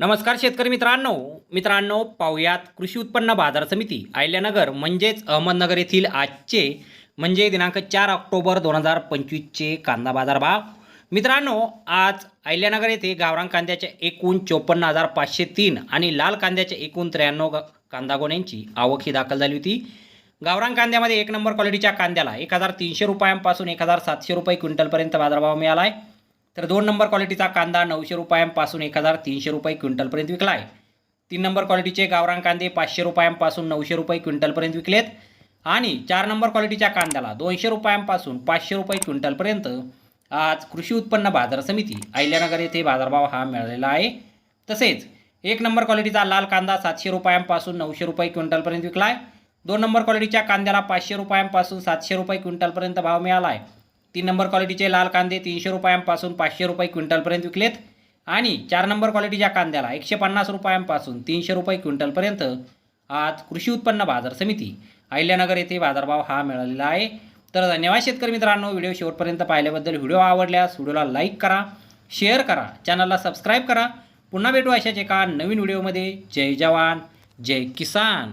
नमस्कार शेतकरी मित्रांनो. मित्रांनो पाहुयात कृषी उत्पन्न बाजार समिती आयल्यानगर म्हणजेच अहमदनगर येथील आजचे म्हणजे दिनांक चार ऑक्टोबर दोन हजार पंचवीसचे कांदा बाजार भाव मित्रांनो आज आयल्यानगर येथे गावरान कांद्याचे एकूण चोपन्न हजार पाचशे तीन आणि लाल कांद्याच्या एकूण त्र्याण्णव ग- कांदा गोण्यांची आवक ही दाखल झाली होती. गावरान कांद्यामध्ये एक नंबर क्वालिटीच्या कांद्याला एक हजार तीनशे रुपयांपासून एक हजार सातशे रुपये क्विंटलपर्यंत बाजारभाव मिळाला आहे तर दोन नंबर क्वालिटीचा कांदा नऊशे रुपयांपासून एक हजार तीनशे रुपये क्विंटलपर्यंत विकला आहे. तीन नंबर क्वालिटीचे गावरान कांदे पाचशे रुपयांपासून नऊशे रुपये क्विंटलपर्यंत विकलेत. आणि चार नंबर क्वालिटीच्या कांद्याला दोनशे रुपयांपासून पाचशे रुपये क्विंटलपर्यंत आज कृषी उत्पन्न बाजार समिती अहिल्यानगर येथे बाजारभाव हा मिळालेला आहे. तसेच एक नंबर क्वालिटीचा लाल कांदा सातशे रुपयांपासून नऊशे रुपये क्विंटलपर्यंत विकला आहे. दोन नंबर क्वालिटीच्या कांद्याला पाचशे रुपयांपासून सातशे रुपये क्विंटलपर्यंत भाव मिळाला आहे. तीन नंबर क्वालिटीचे लाल कांदे तीनशे रुपयांपासून पाचशे रुपये क्विंटलपर्यंत विकलेत. आणि चार नंबर क्वालिटीच्या कांद्याला एकशे पन्नास रुपयांपासून तीनशे रुपये क्विंटलपर्यंत आज कृषी उत्पन्न बाजार समिती अहिल्यानगर येथे बाजारभाव हा मिळालेला आहे. तर धन्यवाद शेतकरी मित्रांनो व्हिडिओ शेवटपर्यंत पाहिल्याबद्दल व्हिडिओ आवडल्यास व्हिडिओला लाईक करा शेअर करा चॅनलला सबस्क्राईब करा. पुन्हा भेटू अशाच एका नवीन व्हिडिओमध्ये. जय जवान जय किसान.